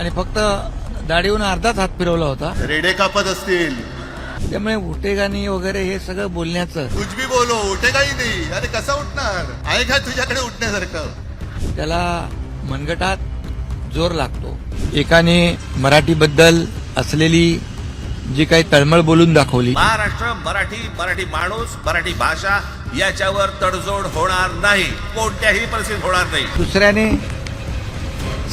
आणि फक्त दाढीहून अर्धाच हात फिरवला होता. रेडे कापत असतील. त्यामुळे उटेगाणी वगैरे हे सगळं बोलण्याचं. कुछ भी बोलो उठे काही नाही. अरे कसा उठणार? आहे का तुझ्याकडे उठण्यासारखं? त्याला मनगटात जोर लागतो. एकाने मराठीबद्दल असलेली जी काही तळमळ बोलून दाखवली. महाराष्ट्र मराठी मराठी माणूस मराठी भाषा याच्यावर तडजोड होणार नाही. कोणत्याही परिस्थितीत होणार नाही. दुसऱ्याने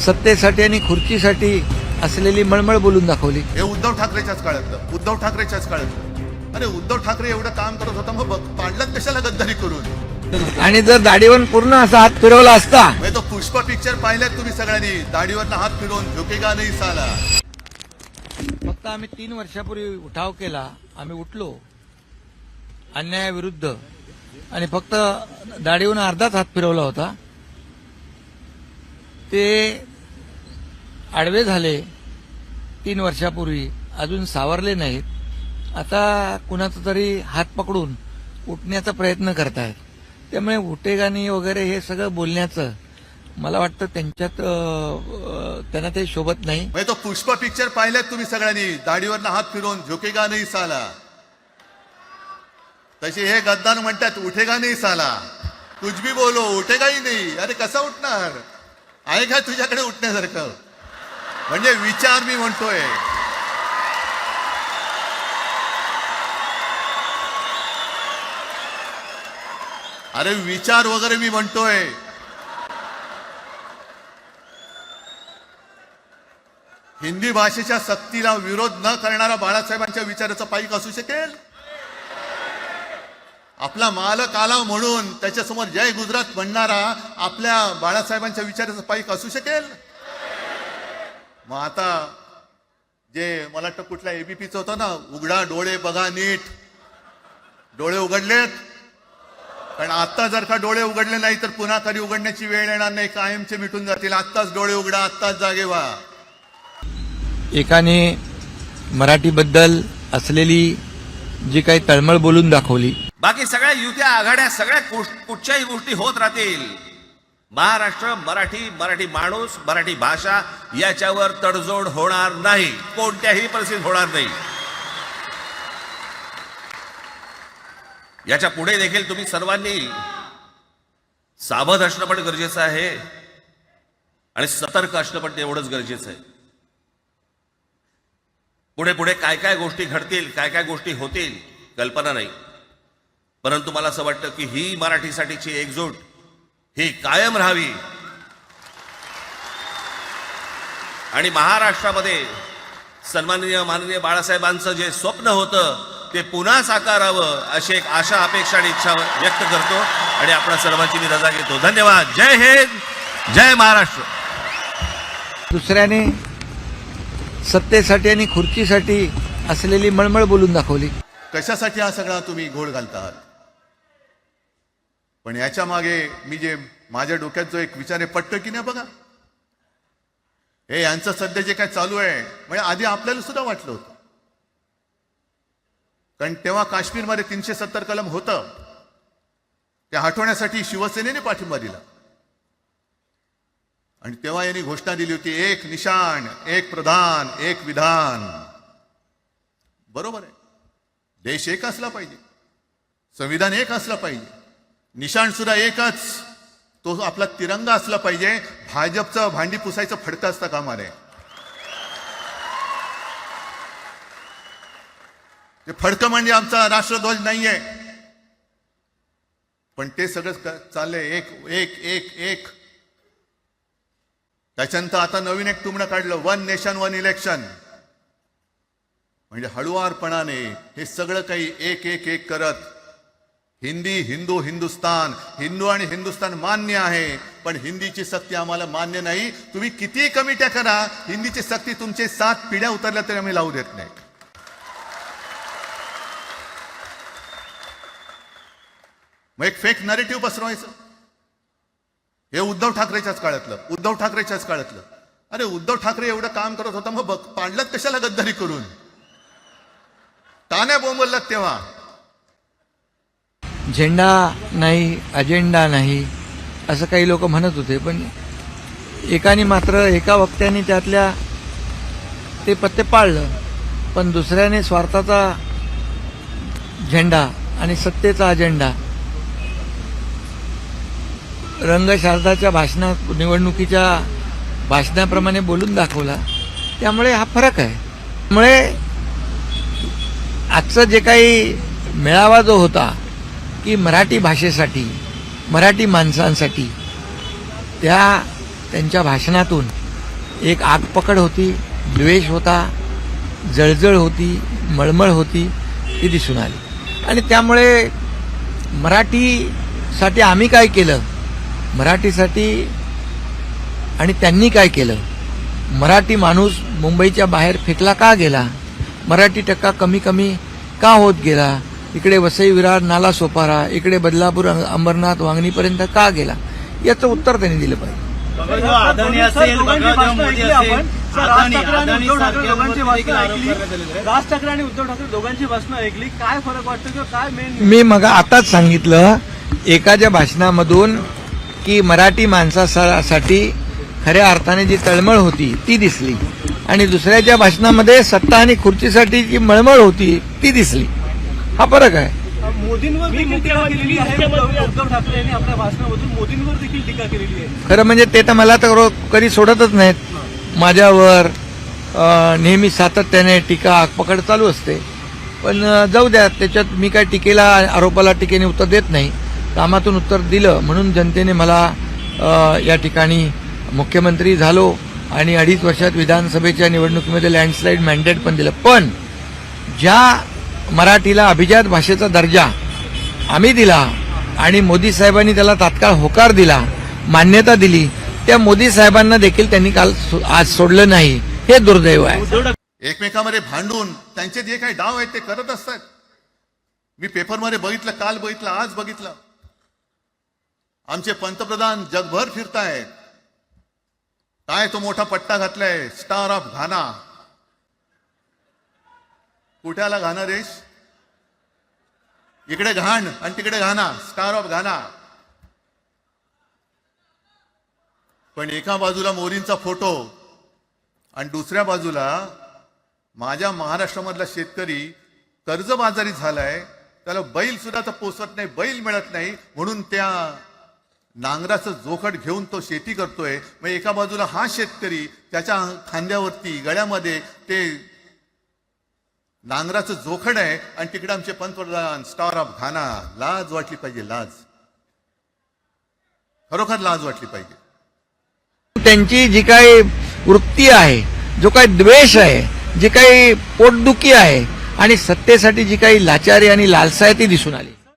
सत्तेसाठी आणि खुर्चीसाठी असलेली मळमळ बोलून दाखवली. हे उद्धव ठाकरेच्याच काळातलं उद्धव ठाकरेच्याच काळातलं अरे उद्धव ठाकरे एवढं काम करत होता मग बघ, पाडलात कशाला गद्दारी करून? आणि जर दाढीवर पूर्ण असा हात फिरवला असता? म्हणजे तो पुष्प पिक्चर पाहिल्यात तुम्ही सगळ्यांनी. दाढीवर हात फिरवून झुकेगा नाही साला. फक्त आम्ही तीन वर्षापूर्वी उठाव केला. आम्ही उठलो. अन्यायाविरुद्ध. आणि फक्त दाढीहून अर्धाच हात फिरवला होता. ते आडवे झाले तीन वर्षापूर्वी अजून सावरले नाहीत. आता कुणाचा तरी हात पकडून उठण्याचा प्रयत्न करतायत. त्यामुळे उटेगाणी वगैरे हे सगळं बोलण्याचं मला वाटतं त्यांच्यात त्यांना ते शोभत नाही. म्हणजे तो पुष्प पिक्चर पाहिल्यात तुम्ही सगळ्यांनी? दाढीवर हात फिरवून झोकेगा नाही साला. तसे हे गद्दार म्हणतात उठेगा नाही साला. कुछ भी बोलो उठेगाही नाही. अरे कसा उठणार? आहे का तुझ्याकडे उठण्यासारखं? म्हणजे विचार मी म्हणतोय. अरे विचार वगैरे मी म्हणतोय. हिंदी भाषेच्या सक्तीला विरोध न करणारा बाळासाहेबांच्या विचाराचा पाईक असू शकेल? आपला मालक आला म्हणून त्याच्यासमोर जय गुजरात म्हणणारा आपल्या बाळासाहेबांच्या विचाराचा पाईक असू शकेल? मग आता जे मला वाटतं कुठल्या एबीपीचं होतं ना उघडा डोळे बघा नीट. डोळे उघडलेत. पण आता जर का डोळे उघडले नाही तर पुन्हा कधी उघडण्याची वेळ येणार नाही कायमचे मिटून जातील. आत्ताच डोळे उघडा आत्ताच जागे व्हा. एकाने मराठीबद्दल असलेली जी काही तळमळ बोलून दाखवली. बाकी सगळ्या युत्या आघाड्या सगळ्या कुठ- कुठच्याही गोष्टी होत राहतील. महाराष्ट्र मराठी मराठी माणूस मराठी भाषा याच्यावर तडजोड होणार नाही. कोणत्याही परिस्थितीत होणार नाही. याच्यापुढे देखील तुम्ही सर्वांनी सावध असणं पण गरजेचं आहे. आणि सतर्क असणं पण तेवढंच गरजेचं आहे. पुढे पुढे काय काय गोष्टी घडतील काय काय गोष्टी होतील कल्पना नाही. परंतु मला असं वाटतं की ही मराठीसाठीची एकजूट ही कायम राहावी. आणि महाराष्ट्रामध्ये सन्माननीय माननीय बाळासाहेबांचं जे स्वप्न होतं ते पुन्हा साकारावं अशी एक आशा अपेक्षा आणि इच्छा व्यक्त करतो. आणि आपल्या सर्वांची मी रजा घेतो. धन्यवाद. जय हिंद. जय महाराष्ट्र. दुसऱ्याने सत्तेसाठी आणि खुर्चीसाठी असलेली मळमळ बोलून दाखवली. कशासाठी हा सगळा तुम्ही घोळ घालता? आहात पण याच्या मागे मी जे माझ्या डोक्यात जो एक विचार आहे पटतं की नाही बघा? हे यांचं सध्या जे काय चालू आहे म्हणजे आधी आपल्याला सुद्धा वाटलं होतं. कारण तेव्हा काश्मीरमध्ये तीनशे सत्तर कलम होतं. ते हटवण्यासाठी शिवसेनेने पाठिंबा दिला. आणि तेव्हा यांनी घोषणा दिली होती एक निशाण एक प्रधान एक विधान. बरोबर आहे. देश एक असला पाहिजे. संविधान एक असला पाहिजे. निशाण सुद्धा एकच. तो आपला तिरंगा असला पाहिजे. भाजपचं भांडी पुसायचं फडकं असतं कामा नये ते फडकं म्हणजे आमचा राष्ट्रध्वज नाहीये. पण ते सगळं चाललंय. एक एक एक एक. त्याच्यानंतर आता नवीन एक तुमणं काढलं. One nation one election. म्हणजे हळुवारपणाने हे सगळं काही एक एक एक करत हिंदी हिंदू हिंदुस्तान. हिंदू आणि हिंदुस्तान मान्य आहे पण हिंदीची सक्ती आम्हाला मान्य नाही. तुम्ही किती कमिट्या करा हिंदीची सक्ती तुमचे सात पिढ्या उतरल्या तरी आम्ही लावू देत नाही. मग एक फेक नरेटिव्ह पसरवायचं. हे उद्धव ठाकरेच्याच काळातलं उद्धव ठाकरेच्याच काळातलं. अरे उद्धव ठाकरे एवढं काम करत होता मग बघ पाडलात कशाला गद्दारी करून? ताण्या बोंबललात तेव्हा. झेंडा नाही अजेंडा नाही असं काही लोक म्हणत होते पण एकाने मात्र एका वक्त्याने त्यातल्या ते पत्ते पाळलं पण दुसऱ्याने स्वार्थाचा झेंडा आणि सत्तेचा अजेंडा रंगशारदाच्या भाषणात निवडणुकीच्या भाषणाप्रमाणे बोलून दाखवला. त्यामुळे हा फरक आहे. त्यामुळे आजचं जे काही मेळावा जो होता की मराठी भाषेसाठी मराठी माणसांसाठी त्या त्यांच्या भाषणातून एक आगपकड होती द्वेष होता जळजळ होती मळमळ होती ती दिसून आली. आणि त्यामुळे मराठीसाठी आम्ही काय केलं? मराठीसाठी आणि त्यांनी काय केलं? मराठी माणूस मुंबईच्या बाहेर फेकला का गेला? मराठी टक्का कमी कमी का होत गेला? इकडे वसई विरार नाला सोपारा इकडे बदलापूर अंबरनाथ वांगणीपर्यंत का गेला? याचं उत्तर त्यांनी दिलं पाहिजे. राज ठाकरे आणि उद्धव ठाकरे दोघांची भाषणं ऐकली. काय फरक वाटतो किंवा काय मेन मी मग आताच सांगितलं एकाच्या भाषणामधून की मराठी माणसासाठी खऱ्या अर्थाने जी तळमळ होती ती दिसली. आणि दुसऱ्याच्या भाषणामध्ये सत्ता आणि खुर्चीसाठी जी मळमळ होती ती दिसली. हा फरक आहे. मोदींवर देखील टीका केलेली आहे. उद्धव ठाकरे यांनी आपल्या भाषणामधून मोदींवर देखील टीका केलेली आहे. खरं म्हणजे ते तर मला तर रो- कधी सोडतच नाहीत. माझ्यावर नेहमी सातत्याने टीका आगपकड चालू असते. पण जाऊ द्या त्याच्यात मी काय टीकेला आरोपाला टीकेने उत्तर देत नाही. कामातून उत्तर दिलं म्हणून जनतेने मला या ठिकाणी मुख्यमंत्री झालो आणि अडीच वर्षात विधानसभेच्या निवडणुकीमध्ये लँडस्लाईड मॅन्डेट पण दिलं. पण ज्या मराठीला अभिजात भाषेचा दर्जा आम्ही दिला आणि मोदी साहेबांनी त्याला तात्काळ होकार दिला मान्यता दिली. त्या मोदी साहेबांना देखील त्यांनी काल आज सोडलं नाही. हे दुर्दैव आहे. एकमेकांमध्ये भांडून त्यांचे जे काही डाव आहेत ते करत असतात. मी पेपरमध्ये बघितलं काल बघितलं आज बघितलं. आमचे पंतप्रधान जगभर फिरतायत. काय तो मोठा पट्टा घातलाय? स्टार ऑफ घाना कुठे आला घाना देश. इकडे घाण आणि तिकडे घाणा स्टार ऑफ घाणा. पण एका बाजूला मोरींचा फोटो आणि दुसऱ्या बाजूला माझ्या महाराष्ट्रामधला शेतकरी कर्जबाजारी झालाय त्याला बैल सुद्धा तर पोसत नाही बैल मिळत नाही म्हणून त्या नांगराचं जोखड घेऊन तो शेती करतोय. मग एका बाजूला हा शेतकरी त्याच्या खांद्यावरती गळ्यामध्ये ते नांगराचं जोखड आहे आणि तिकडे आमचे पंतप्रधान स्टार ऑफ घाना लाज वाटली पाहिजे लाज. खरोखर लाज वाटली पाहिजे. त्यांची जी काही वृत्ती आहे जो काही द्वेष आहे जी काही पोटदुखी आहे आणि सत्तेसाठी जी काही लाचारी आणि लालसा आहे ती दिसून आली.